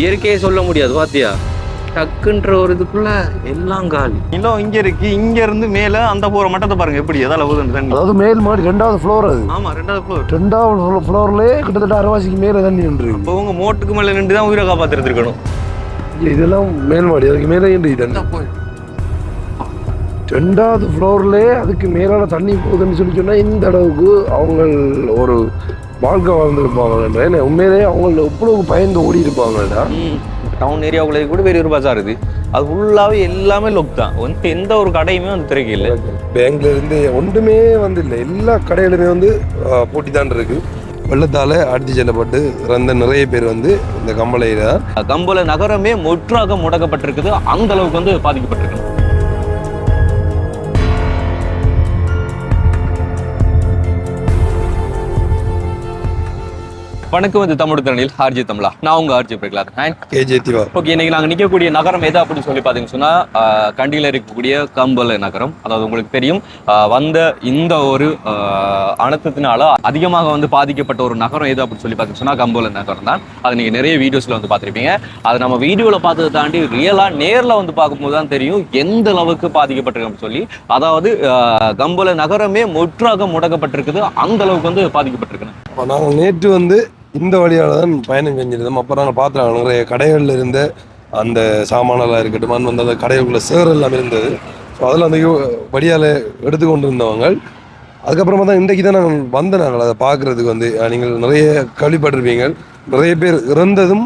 இயற்கையை சொல்ல முடியாது பாத்தியா டக்குன்ற ஒரு இதுக்குள்ள எல்லாம் காலி. நிலம் இங்க இருக்கு இங்க இருந்து மேல அந்த போற மட்டத்தை பாருங்க எப்படி எதால தண்ணி. அதாவது மேல் மாடி ரெண்டாவது ஃப்ளோர் அது. ஆமா ரெண்டாவது floor. ரெண்டாவது ஃப்ளோர்லயே கிட்டத்தட்ட அரைவாசிக்கு மேலே தண்ணி நின்று இப்போ உங்க மோட்டுக்கு மேல நின்று தான் உயிரை காப்பாத்திருக்கணும் இதெல்லாம் மேல் மாடி அதுக்கு மேலே நின்று தண்ணி. ரெண்டாவது ஃப்ளோர்லயே அதுக்கு மேலான தண்ணி போகுதுன்னு சொல்லி சொன்னா இந்த அளவுக்கு அவங்க ஒரு வாழ்க்கை வாழ்ந்துருப்பாங்க ஏன்னா உண்மையிலேயே அவங்க எவ்வளவு பயந்து ஓடி இருப்பாங்கடா டவுன் ஏரியாவுக்குள்ள கூட பெரிய பஜார் இது. அது ஃபுல்லாவே எல்லாமே லொக் தான். வந்து எந்த ஒரு கடையுமே வந்து திறக்க இல்லை பேங்க்ல இருந்து ஒன்றுமே வந்து இல்லை எல்லா கடையிலுமே வந்து போட்டி தான் இருக்கு. வெள்ளத்தால அடித்து செல்லப்பட்டு இறந்த நிறைய பேர் வந்து இந்த கம்பளையில. கம்போல நகரமே முற்றாக முடக்கப்பட்டிருக்குது. அந்த அளவுக்கு வந்து பாதிக்கப்பட்டிருக்கு வணக்கம் இது தமிழ் திறனில் ஆர்ஜி தமிழா. நான் உங்க ஆர்ஜி பிரகலாத். ஓகே இன்னைக்கு நாங்க நிக்கக்கூடிய நகரம் எது அப்படின்னு சொல்லி பாத்தீங்கன்னு சொன்னா கண்டியில இருக்கக்கூடிய கம்பல நகரம். அதாவது உங்களுக்கு தெரியும் வந்த இந்த ஒரு அனர்த்தத்தினால அதிகமாக வந்து பாதிக்கப்பட்ட ஒரு நகரம் எது அப்படின்னு சொல்லி பாத்தீங்கன்னு சொன்னா கம்போல நகரம் தான். அது நீங்க நிறைய வீடியோஸ்ல வந்து பார்த்திருப்பீங்க. அது நம்ம வீடியோல பார்த்ததை தாண்டி ரியலா நேர்ல வந்து பார்க்கும்போது தான் தெரியும் எந்த அளவுக்கு பாதிக்கப்பட்டிருக்குன்னு சொல்லி. அதாவது கம்போல நகரமே முற்றாக முடக்கப்பட்டிருக்குது. அந்த அளவுக்கு வந்து இப்போ நாங்கள் நேற்று வந்து இந்த வழியால் தான் பயணம் செஞ்சிருந்தோம். அப்புறம் நாங்கள் பார்த்துருக்கோம் நிறைய கடைகளில் இருந்த அந்த சாமானெல்லாம் இருக்கட்டும் மண் வந்து அந்த கடைகளுக்குள்ள சேர் எல்லாம் இருந்தது. ஸோ அதில் அந்த வழியால் எடுத்துக்கொண்டு இருந்தவங்க அதுக்கப்புறமா தான் இன்றைக்கு தான் நாங்கள் வந்த நாங்கள் அதை பார்க்குறதுக்கு வந்து நீங்கள் நிறைய கேள்விப்பட்டிருப்பீங்க நிறைய பேர் இறந்ததும்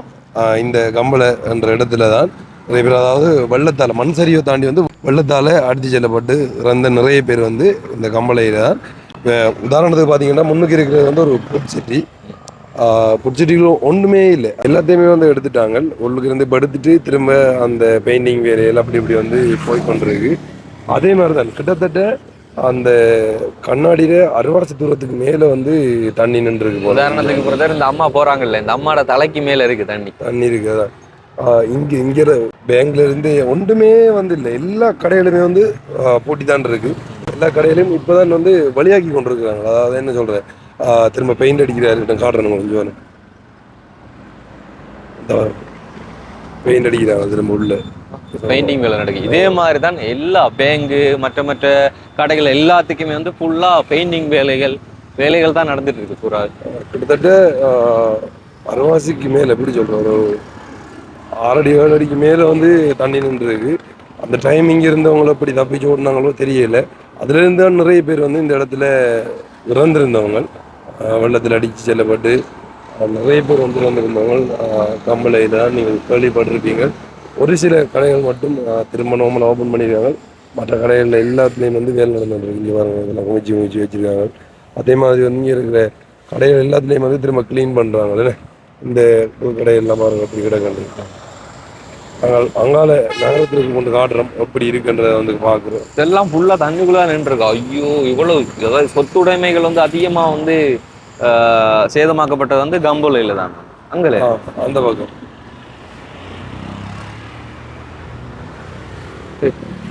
இந்த கம்பளை என்ற இடத்துல தான். நிறைய பேர் அதாவது வெள்ளத்தால் மண் சரிவை தாண்டி வந்து வெள்ளத்தால் அடித்து செல்லப்பட்டு இறந்த நிறைய பேர் வந்து இந்த கம்பளையில் தான். உதாரணத்துக்கு பார்த்தீங்கன்னா முன்னுக்கு இருக்கிறது வந்து ஒரு புட்சிட்டி புட்சிட்டிகளும் ஒன்றுமே இல்லை. எல்லாத்தையுமே வந்து எடுத்துட்டாங்க. உள்ளுக்கு இருந்து இப்போ எடுத்துட்டு திரும்ப அந்த பெயிண்டிங் வேலைகள் அப்படி இப்படி வந்து போய் கொண்டிருக்கு. அதே மாதிரி தான் கிட்டத்தட்ட அந்த கண்ணாடியில அறுவாசி தூரத்துக்கு மேலே வந்து தண்ணி நின்றுருக்கு போல. உதாரணத்துக்கு பிரதர் இந்த அம்மா போறாங்கல்ல இந்த அம்மாவோட தலைக்கு மேல இருக்கு தண்ணி. தண்ணி இருக்கு இங்க இங்க பேங்க்ல இருந்து ஒன்றுமே வந்து இல்லை. எல்லா கடையிலுமே வந்து போட்டி தான் இருக்கு. எல்லா கடையிலையும் இப்போதான் வந்து வழியாக்கி கொண்டிருக்கிறாங்க. அதாவது என்ன சொல்றேன் ஆஹ் திரும்ப பெயிண்ட் அடிக்கிறாரு காட்டுறேன் கொஞ்சம் பெயிண்ட் அடிக்கிறாங்க திரும்ப உள்ள. பெயிண்டிங் வேலை நடக்குது. இதே மாதிரி தான் எல்லா பேங்கு மற்ற மற்ற கடைகள் எல்லாத்துக்குமே வந்து ஃபுல்லா பெயிண்டிங் வேலைகள் வேலைகள் தான் நடந்துட்டு இருக்கு பூரா. கிட்டத்தட்ட அரைவாசிக்கு மேல எப்படி சொல்றோம் ஒரு ஆறடி ஏழு அடிக்கு மேல வந்து தண்ணி நின்றுருக்கு. அந்த டைமிங் இருந்தவங்கள எப்படி தப்பிச்சு ஓடினாங்களோ தெரியல. அதுலேருந்து தான் நிறைய பேர் வந்து இந்த இடத்துல இறந்திருந்தவங்க. வெள்ளத்தில் அடித்து செல்லப்பட்டு நிறைய பேர் வந்து இறந்திருந்தவங்க. கம்பளையில் கம்பளையில நீங்கள் கேள்விப்பட்டிருப்பீங்க. ஒரு சில கடைகள் மட்டும் திரும்ப நோமல் ஓப்பன் பண்ணியிருக்காங்க. மற்ற கடைகளில் எல்லாத்துலேயும் வந்து வேலை நடந்துருக்கு இங்கே பாருங்க இதெல்லாம் குமிச்சு குமிச்சு வச்சிருக்காங்க. அதே மாதிரி வந்து இங்கே இருக்கிற கடைகள் எல்லாத்துலேயும் வந்து திரும்ப க்ளீன் பண்ணுறாங்க இந்த கடையெல்லாம் பாருங்கள் அப்படி கிடக்கண்டு நாங்கள் அங்கால நகரத்திற்கு கொண்டு காட்டுறோம். எப்படி இருக்குன்றதை வந்து பார்க்குறோம். இதெல்லாம் ஃபுல்லா தண்ணிக்குள்ள நின்று இருக்கு ஐயோ இவ்வளவு அதாவது சொத்துடைமைகள் வந்து அதிகமா வந்து சேதமாக்கப்பட்டது வந்து கம்போலையில தான். அங்கல? ஆ, அந்த பக்கம்.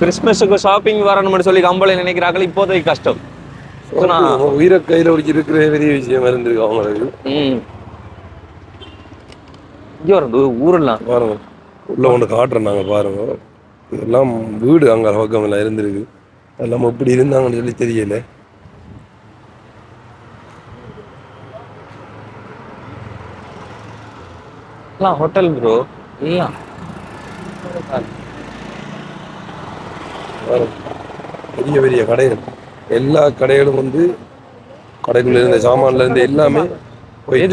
கிறிஸ்மஸுக்கு ஷாப்பிங் வரணும்னு சொல்லி கம்போலை நினைக்கிறார்கள் இப்போதைக்கு கஷ்டம். உயிரை கையில் ஒடிச்சு இருக்கிற பெரிய விஷயம் இருந்திருக்கு அவங்களுக்கு. ம். இங்கே ஊரெல்லாம். பாருங்க உள்ள கொண்டு காட்டுறோம் நாங்கள் பாருங்க. இதெல்லாம் வீடு அங்கே பக்கம் எல்லாம் இருந்திருக்கு. அதெல்லாம் எப்படி இருந்தாங்கன்னு சொல்லி தெரியல. எல்லாம் ஹோட்டல் ப்ரோ எல்லாம். பெரிய பெரிய கடைகள். எல்லா கடைகளும் வந்து கடைக்குள்ள இருந்த சாமான்ல இருந்து எல்லாமே போய்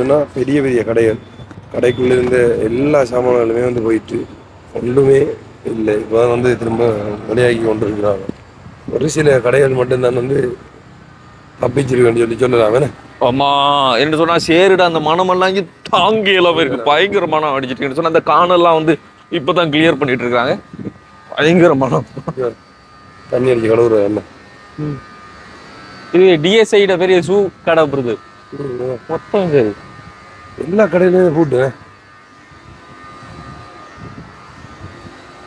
சொன்னா பெரிய பெரிய கடைகள். கடைக்குள்ள இருந்த எல்லா சாமான்களுமே வந்து போயிட்டு ஒன்றுமே இல்லை. இப்போ வந்து திரும்ப வெளியாகி கொண்டு இருக்கிறாங்க ஒரு சில கடைகள் மட்டும்தான் வந்து தப்பிச்சிருக்கேன்னு சொல்லி சொல்லலாம் வேணே ஆமா என்ன சொன்னா சேருடா அந்த மனமெல்லாம் தாங்கி எல்லாம் இருக்கு. பயங்கர மனம் அடிச்சிட்டு சொன்னா அந்த காணெல்லாம் வந்து இப்பதான் கிளியர் பண்ணிட்டு இருக்காங்க. பயங்கர மனம். தண்ணி அடிச்சு கழுவுற என்ன? இது டிஎஸ்ஐட பெரிய ஷூ கடை வருது மொத்தம் இது. எல்லா கடையிலுமே ஃபுட்டு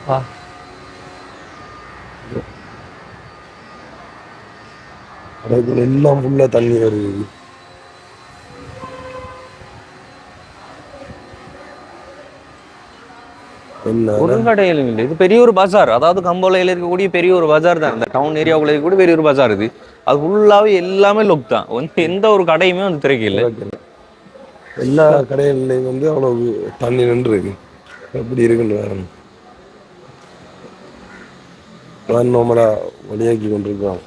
ஆ. கடைக்குள்ள எல்லாம் ஃபுல்லாக தண்ணி வருது. என்ன ஒரு கடையிலும் இல்லை. இது பெரிய ஒரு பஜார். அதாவது கம்போலையில் இருக்கக்கூடிய பெரிய ஒரு பஜார் தான். இந்த டவுன் ஏரியாவுக்குள்ள இருக்கக்கூடிய பெரிய ஒரு பஜார் இது. அது ஃபுல்லாவே எல்லாமே லொக் தான். வந்து எந்த ஒரு கடையுமே வந்து திறக்க இல்லை. எல்லா கடைகள்லையும் வந்து அவ்வளவு தண்ணி நின்று இருக்கு எப்படி இருக்குன்னு வேற நார்மலா வழியாக்கி கொண்டிருக்காங்க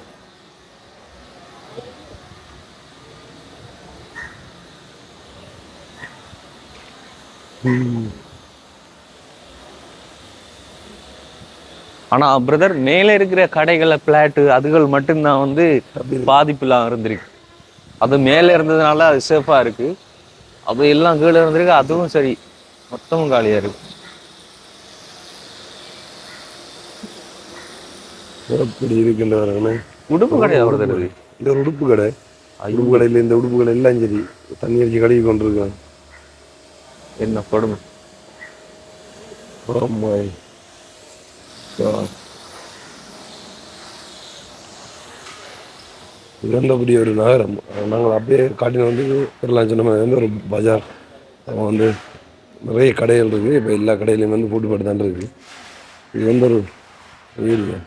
ஆனா பிரதர் மேலே இருக்கிற கடைகளை பிளாட்டு அதுகள் மட்டும்தான் வந்து பாதிப்புலாம் இருந்திருக்கு. அது மேலே இருந்ததுனால அது சேஃபா இருக்கு. அது எல்லாம் கீழே இருந்திருக்கு அதுவும் சரி. மொத்தமும் காலியா இருக்கு. எப்படி இருக்குன்னு வேற உடுப்பு கடையா பிரதர் இது இந்த ஒரு உடுப்பு கடை. உடுப்பு கடையில் இந்த உடுப்பு கடை எல்லாம் சரி. தண்ணி அடிச்சு கழுவி கொண்டிருக்காங்க என்ன கொடுமை? Oh my God. இறந்தபடி ஒரு நகரம். நாங்கள் அப்படியே காட்டின வந்து பெறலாம் சொன்ன மாதிரி வந்து ஒரு பஜார். அவன் வந்து நிறைய கடைகள் இருக்குது இப்போ எல்லா கடையிலையும் வந்து போட்டு போட்டு தான் இருக்குது இது வந்து ஒரு ஏரியா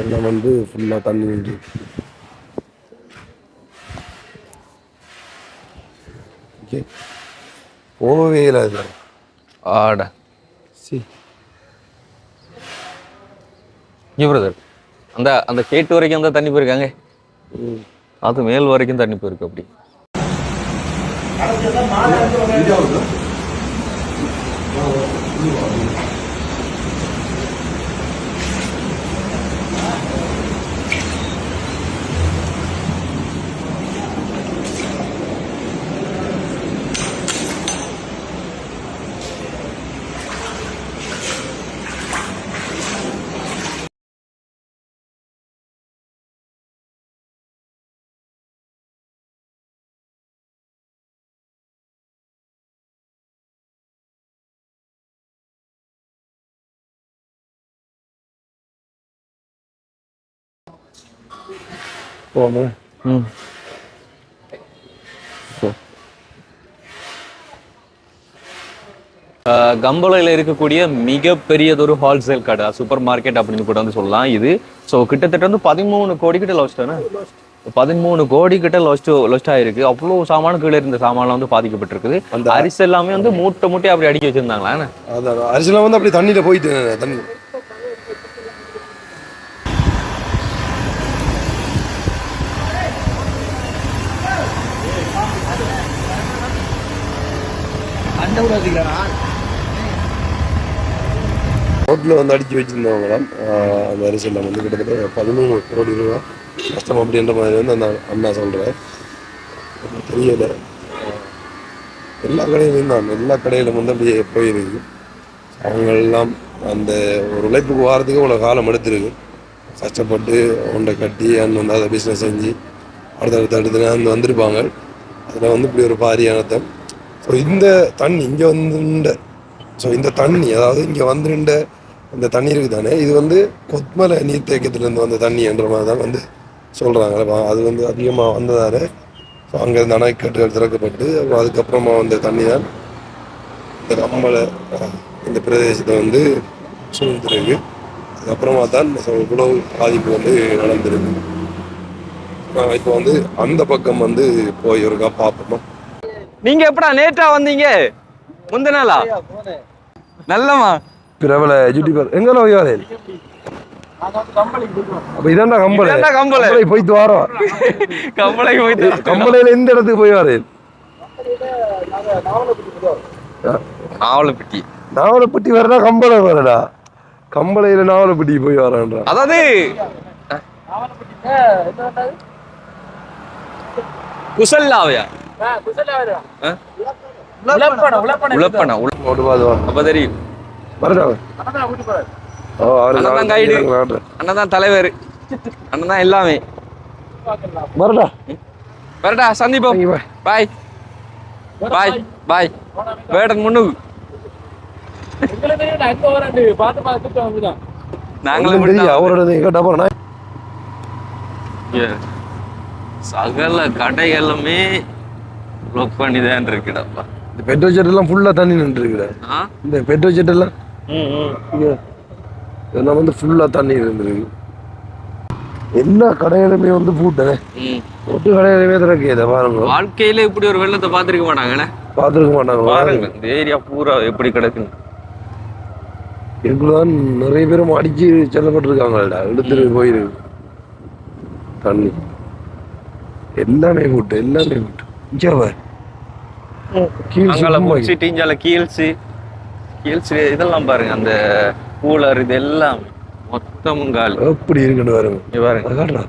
எல்லாம் வந்து ஃபுல்லாக தண்ணி நின்று ஓகே. போகவே இல்லை அது. ஆட. சி. இங்க பிரதர் அந்த அந்த கேட்டு வரைக்கும் அந்த தண்ணி போயிருக்காங்க. அது மேல் வரைக்கும் தண்ணி போயிருக்கு அப்படி. போகணும் ம். கம்பளையில் இருக்கக்கூடிய மிகப்பெரியதொரு ஹோல்சேல் கடை சூப்பர் மார்க்கெட் அப்படின்னு கூட வந்து சொல்லலாம் இது. ஸோ கிட்டத்தட்ட வந்து பதிமூணு கோடி கிட்ட லாஸ்ட் தானே? பதிமூணு கோடி கிட்ட லாஸ்ட் லாஸ்ட் ஆயிருக்கு. அவ்வளோ சாமான கீழே இருந்த சாமான்லாம் வந்து பாதிக்கப்பட்டிருக்குது. அந்த அரிசி எல்லாமே வந்து மூட்டை மூட்டை அப்படி அடுக்கி வச்சிருந்தாங்களா அரிசிலாம் வந்து அப்படி தண்ணியில் போயிட்டு தண்ணி. ரோட்டில் வந்து அடிச்சு வச்சுருந்தவங்களாம் அந்த அரிசியெல்லாம் வந்து கிட்டத்தட்ட பதிமூணு கோடி ரூபா கஷ்டம் அப்படின்ற மாதிரி வந்து அந்த அண்ணா சொல்கிறேன் தெரியல. எல்லா கடையிலையும் தான். எல்லா கடையிலும் வந்து அப்படியே போயிருக்கு. அவங்கெல்லாம் அந்த ஒரு உழைப்புக்கு வாரத்துக்கு இவ்வளோ காலம் எடுத்துருக்கு. கஷ்டப்பட்டு ஒன்றை கட்டி அண்ட் வந்து அதை பிஸ்னஸ் செஞ்சு அடுத்தடுத்து அடுத்த வந்து வந்திருப்பாங்க. அதில் வந்து இப்படி ஒரு பாரியானத்தை ஸோ இந்த தண்ணி இங்கே வந்துண்ட ஸோ இந்த தண்ணி அதாவது இங்கே வந்துருண்ட இந்த தண்ணி இருக்குது தானே இது வந்து கொத்மலை நீர்த்தேக்கத்துலேருந்து வந்த தண்ணின்ற மாதிரி தான் வந்து சொல்கிறாங்க அது வந்து அதிகமாக வந்ததால் ஸோ அங்கேருந்து அணைக்கட்டுகள் திறக்கப்பட்டு அப்புறம் அதுக்கப்புறமா வந்த தண்ணி தான் இந்த கம்பளை இந்த பிரதேசத்தை வந்து சூழ்ந்திருக்கு. அதுக்கப்புறமா தான் இவ்வளவு பாதிப்பு வந்து நடந்திருக்கு. இப்போ வந்து அந்த பக்கம் வந்து போய் ஒருக்கா பார்ப்போமா நீங்க எப்படா நேற்றா வந்தீங்க? முந்த நாளா? நல்லமா பிரபல யூடியூபர் எங்கே அப்போ இதாண்டா கம்பளை. கம்பளை. போயிட்டு வரோம் கம்பளைக்கு போயிட்டு கம்பளையில் எந்த இடத்துக்கு போய் வரேன் ஆவலப்பட்டி நாவலப்பட்டி வரடா கம்பளை வரடா கம்பளையில் நாவலப்பட்டி போய் வரேன்டா. அதாவது குசல்லாவையா? அண்ணன் தான் guide. அண்ணன் தான் தலைவர். அண்ணன் தான் எல்லாமே. வரடா வரடா சந்திப்போம். பாய் பாய் பாய் வேடன் முன்னுக்கு நாங்களும். அவரோட. சகல கடைகளுமே ப்ளாக் பண்ணி தான் இருக்குடாப்பா இந்த பெட்ரோல் செட் எல்லாம் ஃபுல்லா தண்ணி நின்று இருக்குடா ஆ? இந்த பெட்ரோல் செட் எல்லாம் ம் ம். இங்க இதெல்லாம் வந்து ஃபுல்லா தண்ணி இருந்திருக்கு எல்லா கடைகளுமே வந்து பூட்டனே. ம். ஒட்டு கடையிலுமே திறக்க இதை பாருங்க. வாழ்க்கையில இப்படி ஒரு வெள்ளத்தை பார்த்திருக்க மாட்டாங்கண்ணே. பார்த்துருக்க மாட்டாங்க பாருங்க இந்த ஏரியா பூரா எப்படி கிடக்குன்னு. இதுக்குள்ளதான் நிறைய பேரும் அடிச்சு செல்லப்பட்டிருக்காங்கடா. எடுத்துட்டு போயிருக்கு தண்ணி. எல்லாமே கூட்டு எல்லாமே கூட்டு இங்க அங்கால முடிச்சு டீஞ்சால கீழ்ஸு கீழ்ஸு இதெல்லாம் பாருங்க அந்த கூலர் இது எல்லாம். மொத்தமும் காலி. எப்படி இருக்குன்னு பாருங்க. பாருங்க.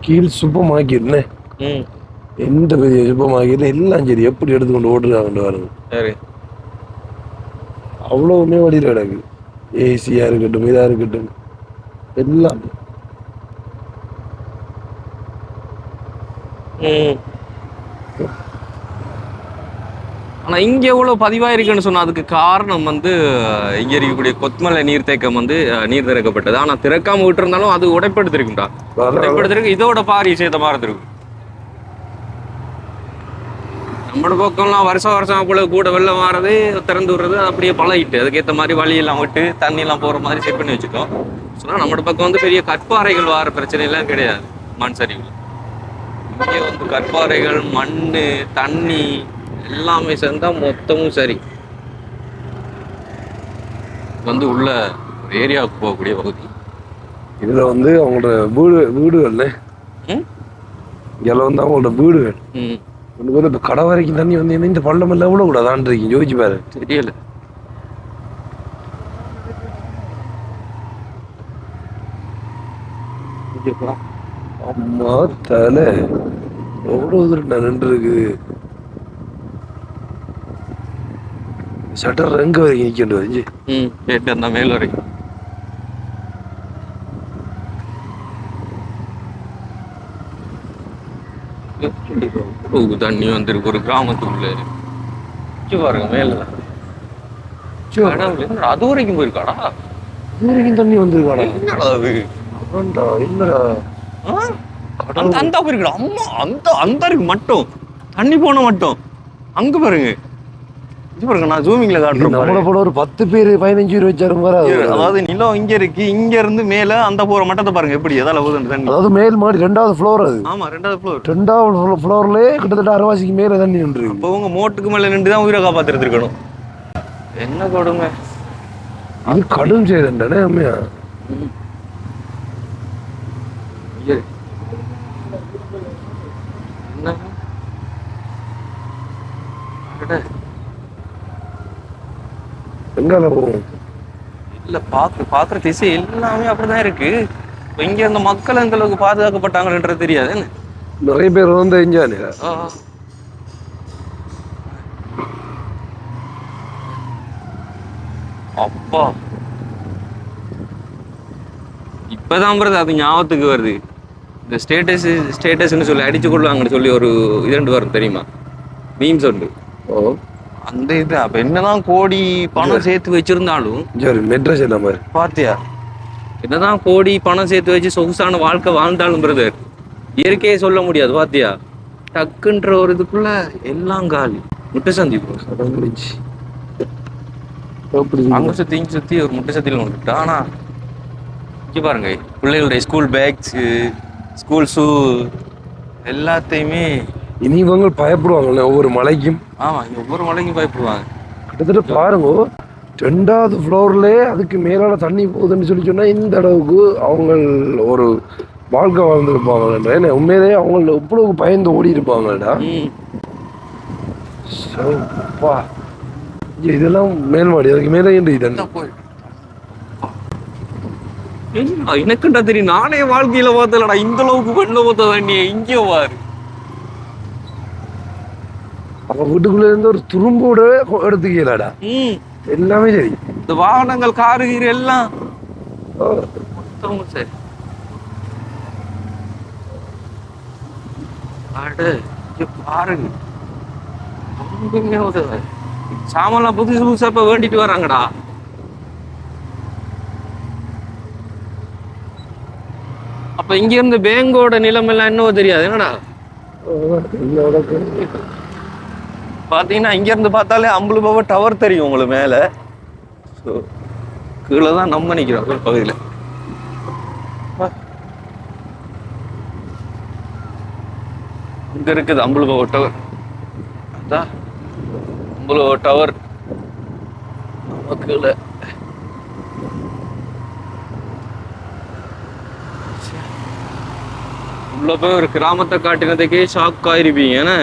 கீழ் மார்க்கெட் ம். எந்த பெரிய மார்க்கெட்ல எல்லாம் சரி எப்படி எடுத்துக்கொண்டு ஓடுறாங்கன்னு பாருங்க. சரி. அவ்வளவுமே வழியில் கிடக்கு ஏசியா இருக்கட்டும் இதா இருக்கட்டும். எல்லாம். ம். ஆனா இங்க எவ்வளவு பதிவா இருக்குன்னு சொன்னா அதுக்கு காரணம் வந்து இங்க இருக்கக்கூடிய கொத்மலை நீர்த்தேக்கம் வந்து நீர் திறக்கப்பட்டது. ஆனா திறக்காம விட்டு இருந்தாலும் அது உடைப்படுத்திருக்கும்டா. உடைப்படுத்திருக்கு. இதோட பாரி சேதமா இருந்திருக்கும் நம்மளோட பக்கம்லாம் வருஷம் வருஷம் போல கூட வெள்ளம் மாறது திறந்து விடுறது அப்படியே பழகிட்டு. அதுக்கேற்ற மாதிரி வழியெல்லாம் விட்டு தண்ணி எல்லாம் போற மாதிரி செட் பண்ணி வச்சுட்டோம். சொன்னா நம்மளோட பக்கம் வந்து பெரிய கற்பாறைகள் வார பிரச்சனை எல்லாம் கிடையாது மண் சரிவு. இங்கே வந்து கற்பாறைகள் மண் தண்ணி எல்லாமே சேர்ந்தா மொத்தமும் சரி. வந்து உள்ள ஒரு ஏரியாவுக்கு போகக்கூடிய பகுதி. இதுல வந்து அவங்களோட வீடு வீடுகள்ல ம்? இதில் வந்து அவங்களோட வீடுகள். ஒன்று வந்து இப்போ கடை வரைக்கும் தண்ணி வந்து இந்த பள்ளம் எல்லாம் எவ்வளோ கூட தான் இருக்கீங்க? யோசிச்சு பாரு. தெரியல. அம்மா தலை. எவ்வளோ தூரம் நான் நின்று இருக்குது வரைக்கும் நிற்கின்ற வச்சு ம் கேட்டு அந்த மேல் வரைக்கும் தண்ணி வந்திருக்கு ஒரு கிராமத்துக்குள்ள. பாருங்க மேல. அது வரைக்கும் போயிருக்காடா? இது வரைக்கும் தண்ணி வந்திருக்காடா? என்னடா அது? ஆ? அந்த அந்த போயிருக்கா அம்மா அந்த அந்த இருக்கு மட்டும். தண்ணி போன மட்டும். அங்க பாருங்க. நான் ஜூமிங்ல காட்டுறேன் நம்மள. போல ஒரு பத்து பேர் பதினஞ்சு பேர் வச்சாரும். அதாவது நிலம் இங்க இருக்கு இங்க இருந்து மேல அந்த போற மட்டத்தை பாருங்க எப்படி எதால போகுதுன்னு தண்ணி. அதாவது மேல் மாடி ரெண்டாவது ஃப்ளோர் அது. ஆமா ரெண்டாவது ஃப்ளோர் ரெண்டாவது ஃப்ளோர்லயே கிட்டத்தட்ட அரைவாசிக்கு மேல தண்ணி நின்று இப்போ உங்க மோட்டுக்கு மேல நின்று தான் உயிரை காப்பாத்திட்டு இருக்கணும் என்ன கொடுமை? அது கடும் செய்தண்டனே அம்மையா. என்ன? எங்கால போகும் இல்ல பாக்கு பாக்குற திசை எல்லாமே அப்படிதான் இருக்கு. இங்க அந்த மக்கள் எந்த அளவுக்கு பாதுகாக்கப்பட்டாங்கன்றது தெரியாது? நிறைய பேர் வந்து. அப்பா. இப்பதான் பிறகு அது ஞாபகத்துக்கு வருது. இந்த ஸ்டேட்டஸ் ஸ்டேட்டஸ்னு சொல்லி அடிச்சு கொள்வாங்கன்னு சொல்லி ஒரு இது வரும் தெரியுமா? மீம்ஸ் உண்டு. ஓ. அந்த இது அப்ப என்னதான் கோடி பணம் சேர்த்து வச்சிருந்தாலும் சரி மெட்ரஸ் என்ன மாதிரி? பாத்தியா? என்னதான் கோடி பணம் சேர்த்து வச்சு சொகுசான வாழ்க்கை வாழ்ந்தாலும் பிரதர் இயற்கையை சொல்ல முடியாது பாத்தியா? டக்குன்ற ஒரு இதுக்குள்ள எல்லாம் காலி. முட்டை சந்தி அங்க சுத்தி இங்க சுத்தி ஒரு முட்டை சத்தியில் வந்துட்டு ஆனா இங்க பாருங்க பிள்ளைகளுடைய ஸ்கூல் பேக்ஸ் ஸ்கூல் ஷூ எல்லாத்தையுமே இனி இவங்க பயப்படுவாங்கல்ல ஒவ்வொரு மலைக்கும்? ஆமா இங்க ஒவ்வொரு மலைக்கும் பயப்படுவாங்க. கிட்டத்தட்ட பாருங்க ரெண்டாவது ஃப்ளோர்லயே அதுக்கு மேலால தண்ணி போகுதுன்னு சொல்லி சொன்னா இந்த அளவுக்கு அவங்க ஒரு வாழ்க்கை வாழ்ந்துருப்பாங்கன்ற ஏன்னா உண்மையிலேயே அவங்க எவ்வளவு பயந்து ஓடி இருப்பாங்கடா. சோப்பா இதெல்லாம் மேல்மாடி அதுக்கு மேலே ஏன் இது? இந்தா போய். என்ன, எனக்குண்டா தெரியும் நானே வாழ்க்கையில பார்த்தலடா இந்த அளவுக்கு வெள்ள போத்த தண்ணியை இங்கே பாரு. அவ வீட்டுக்குள்ள இருந்து ஒரு துரும்போட எடுத்துக்கலாடா எல்லாமே சரி. இந்த வாகனங்கள் காரு கீரு எல்லாம் சரி. பாருங்க. சாமான்லாம் புதுசு புதுசா இப்ப வேண்டிட்டு வராங்கடா. அப்ப இங்க இருந்து பேங்கோட நிலைமை எல்லாம் என்னவோ தெரியாது. என்னடா? பார்த்தீங்கன்னா இங்கேருந்து பாத்தீங்கன்னா இங்க இருந்து பார்த்தாலே அம்புலு பாபா டவர் தெரியும் உங்களுக்கு மேல. ஸோ கீழே தான் நம்ம நிற்கிறோம் ஒரு பகுதியில். இங்க இருக்குது அம்புலுகோ டவர் அதான் அம்புலுகோ டவர் நம்ம கீழே. உள்ள போய் ஒரு கிராமத்தை காட்டினதுக்கே ஷாக் ஆயிருப்பீங்க ஏன்னா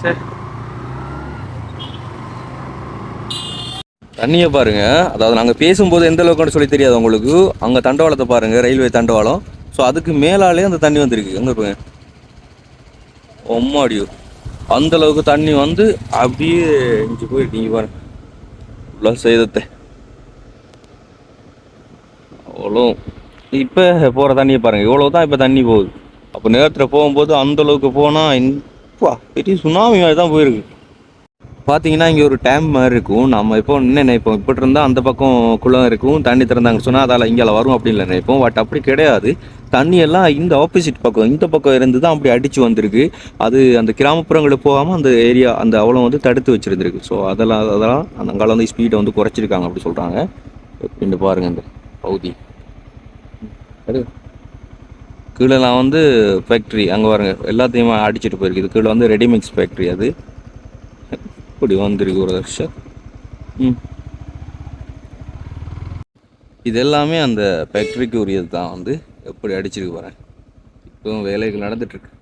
சரி. தண்ணியை பாருங்க. அதாவது நாங்கள் பேசும்போது எந்த அளவுக்குன்னு சொல்லி தெரியாது உங்களுக்கு. அங்கே தண்டவாளத்தை பாருங்க ரயில்வே தண்டவாளம். ஸோ அதுக்கு மேலாலே அந்த தண்ணி வந்திருக்கு. எங்கே பாருங்க. ஒம்மாடியோ அந்த அளவுக்கு தண்ணி வந்து அப்படியே இஞ்சி போயிருக்கீங்க பாருங்க. இவ்வளோ செய்தத்தை அவ்வளோ. இப்போ போகிற தண்ணியை பாருங்க. இவ்வளோ தான் இப்போ தண்ணி போகுது. அப்போ நேரத்தில் போகும்போது அந்த அளவுக்கு அப்பா பெரிய சுனாமி மாதிரி தான் போயிருக்கு. பார்த்தீங்கன்னா இங்கே ஒரு டேம் மாதிரி இருக்கும். நம்ம இப்போ என்ன இப்போ இப்படி இருந்தால் அந்த பக்கம் குளம் இருக்கும் தண்ணி திறந்தாங்க. சொன்னால் அதால் இங்கே வரும் அப்படின்னு நினைப்போம். பட் அப்படி கிடையாது. தண்ணியெல்லாம் இந்த ஆப்போசிட் பக்கம் இந்த பக்கம் இருந்து தான் அப்படி அடித்து வந்திருக்கு. அது அந்த கிராமப்புறங்களுக்கு போகாமல் அந்த ஏரியா அந்த அவலம் வந்து தடுத்து வச்சுருந்துருக்கு. ஸோ அதெல்லாம் அதெல்லாம் அந்த அங்கால வந்து ஸ்பீடை வந்து குறைச்சிருக்காங்க அப்படி சொல்கிறாங்க இந்த பாருங்கள் இந்த பகுதி. அது கீழே நான் வந்து ஃபேக்ட்ரி அங்கே பாருங்க எல்லாத்தையும் அடிச்சிட்டு போயிருக்கு. இது கீழே வந்து ரெடிமிக்ஸ் ஃபேக்ட்ரி அது. இப்படி வந்திருக்கு ஒரு வருஷம். ம். இது எல்லாமே அந்த ஃபேக்ட்ரிக்கு உரியது தான் வந்து. எப்படி அடிச்சிருக்கு பாருங்க. இப்போவும் வேலைகள் நடந்துட்டுருக்கு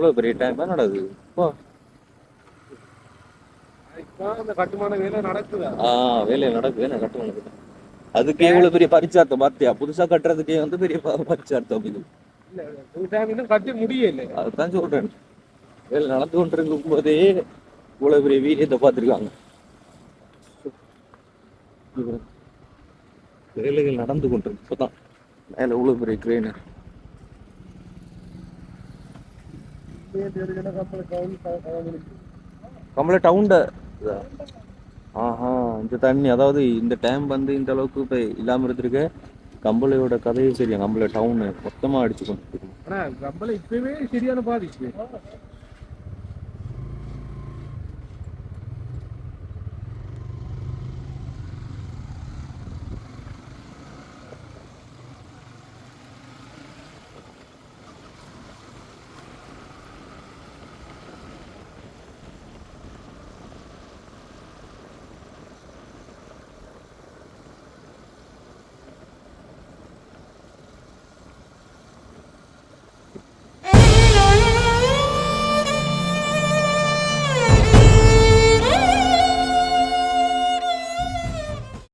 எவ்வளோ பெரிய டைம் நடக்குது. இப்போ கட்டுமான வேலை நடக்குதா? ஆ வேலை நடக்குது என்ன கட்டு நடக்குது அதுக்கே இவ்வளோ பெரிய பரிச்சார்த்தம் பார்த்தியா புதுசாக கட்டுறதுக்கே வந்து பெரிய பரிச்சார்த்தம் இது. கட்டி முடியல. அதுதான் சொல்றேன். வேலை நடந்து கொண்டிருக்கும் போதே இவ்வளவு பெரிய வீரியத்தை பார்த்துருக்காங்க. வேலைகள் நடந்து கொண்டிருக்கு இப்போதான். மேல இவ்வளவு பெரிய கிரெயின் கமல டவுன்ட ஆஹா இந்த தண்ணி அதாவது இந்த டைம் வந்து இந்த அளவுக்கு இப்போ இல்லாம இருந்திருக்க. கம்பளையோட கதையே சரியா கம்பளை டவுன் மொத்தமா அடிச்சு கொண்டு கம்பளை இப்பவே சரியான பாதிப்பு